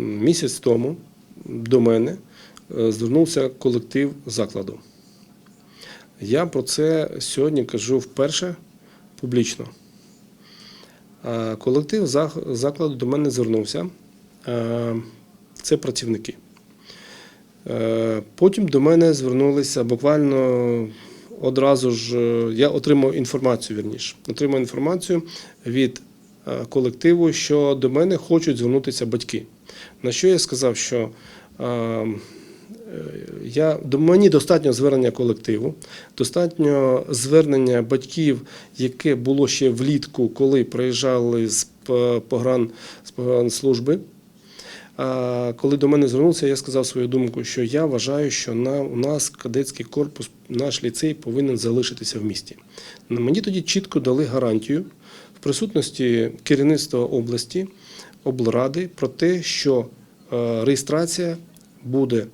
Місяць тому до мене е, звернувся колектив закладу. Я про це сьогодні кажу вперше публічно. Е, Колектив закладу до мене звернувся. Е, Це працівники. Потім до мене звернулися буквально одразу ж. Я отримав інформацію вірніше. Отримав інформацію від колективу, що до мене хочуть звернутися батьки. На що я сказав, що е, я, мені достатньо звернення колективу, достатньо звернення батьків, яке було ще влітку, коли приїжджали з погран, з погранслужби. Коли до мене звернувся, я сказав свою думку, що я вважаю, що на, у нас кадетський корпус, наш ліцей повинен залишитися в місті. Мені тоді чітко дали гарантію в присутності керівництва області, облради про те, що е, реєстрація буде.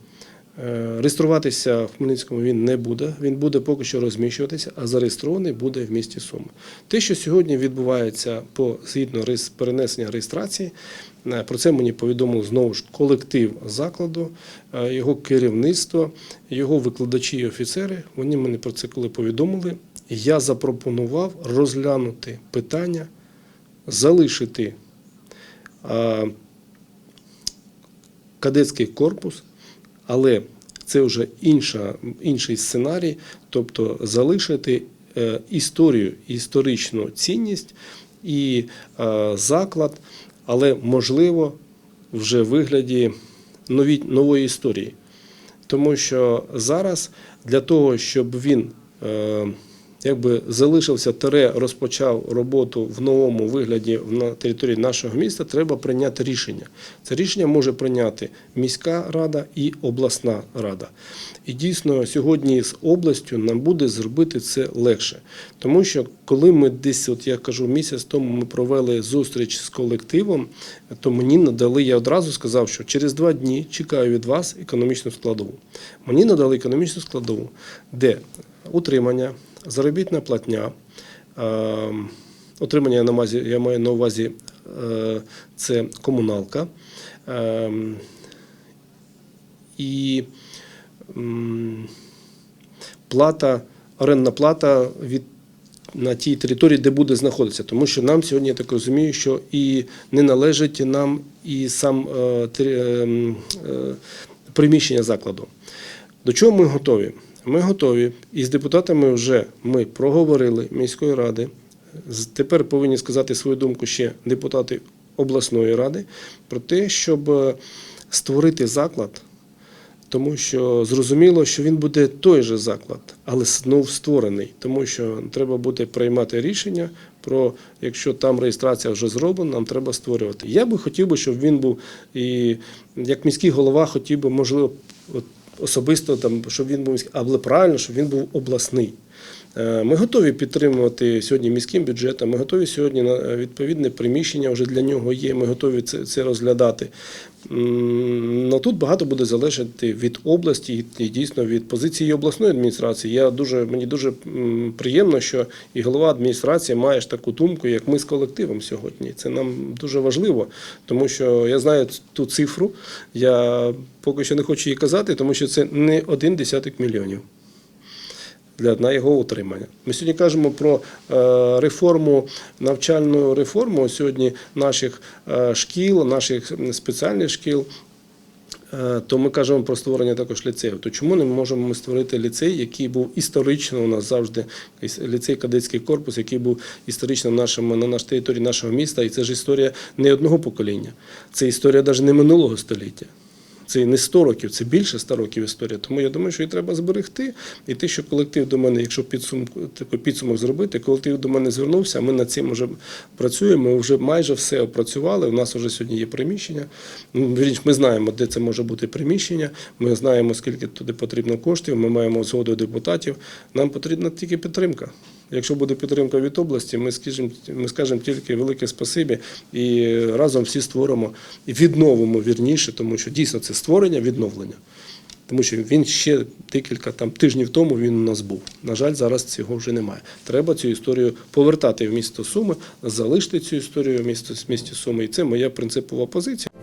е, Реєструватися в Хмельницькому він не буде, він буде поки що розміщуватися, а зареєстрований буде в місті Суми. Те, що сьогодні відбувається по згідно перенесення реєстрації, е, про це мені повідомив знову ж колектив закладу, його керівництво, його викладачі і офіцери. Вони мені про це коли повідомили. Я запропонував розглянути питання, залишити кадетський корпус, але це вже інша, інший сценарій, тобто залишити е, історію, історичну цінність і е, заклад, але можливо вже в вигляді нові, нової історії. Тому що зараз для того, щоб він е, якби залишився тере, розпочав роботу в новому вигляді на території нашого міста, треба прийняти рішення. Це рішення може прийняти міська рада і обласна рада. І дійсно сьогодні з областю нам буде зробити це легше. Тому що коли ми десь, от я кажу, місяць тому ми провели зустріч з колективом, то мені надали, я одразу сказав, що через два дні чекаю від вас економічну складову. Мені надали економічну складову, де утримання, заробітна платня, е, отримання я на увазі, я маю на увазі е, це комуналка. е, І плата, орендна плата від на тій території, де буде знаходитися. Тому що нам сьогодні, я так розумію, що і не належить нам і сам е, е, е, приміщення закладу. До чого ми готові? Ми готові, і з депутатами вже ми проговорили міської ради. Тепер повинні сказати свою думку ще депутати обласної ради про те, щоб е, створити заклад, тому що зрозуміло, що він буде той же заклад, але знов створений, тому що треба буде приймати рішення про якщо там реєстрація вже зроблена, нам треба створювати. Я би хотів би, щоб він був і як міський голова хотів би, можливо, от особисто там, щоб він був міський, але правильно, щоб він був обласний. Е, Ми готові підтримувати сьогодні міським бюджетом. Ми готові сьогодні на е, відповідне приміщення вже для нього є. Ми готові це, це розглядати. Ну тут багато буде залежати від області і дійсно від позиції обласної адміністрації. Я дуже мені дуже приємно, що і голова адміністрації має ж таку думку, як ми з колективом сьогодні. Це нам дуже важливо, тому що я знаю ту цифру. Я поки що не хочу її казати, тому що це не один десяток мільйонів для на його утримання. Ми сьогодні кажемо про е, реформу, навчальну реформу сьогодні наших е, шкіл, наших спеціальних шкіл. Е, То ми кажемо про створення також ліцею. То чому не можемо ми створити ліцей, який був історично у нас завжди ліцей кадетський корпус, який був історично нашим, на нашій території нашого міста, і це ж історія не одного покоління, це історія навіть не минулого століття. Це не 100 років, це більше 100 років історія. Тому я думаю, що її треба зберегти. І те, що колектив до мене, якщо підсумку такий підсумок зробити, колектив до мене звернувся. Ми над цим вже працюємо. Ми вже майже все опрацювали. У нас вже сьогодні є приміщення. Ну, Ми знаємо, де це може бути приміщення. Ми знаємо, скільки туди потрібно коштів. Ми маємо згоду депутатів. Нам потрібна тільки підтримка. Якщо буде підтримка від області, ми скажемо, ми скажемо тільки велике спасибі і разом всі створимо і відновимо вірніше, тому що дійсно це створення, відновлення. Тому що він ще декілька там тижнів тому він у нас був. На жаль, зараз цього вже немає. Треба цю історію повертати в місто Суми, залишити цю історію в місті Суми. І це моя принципова позиція.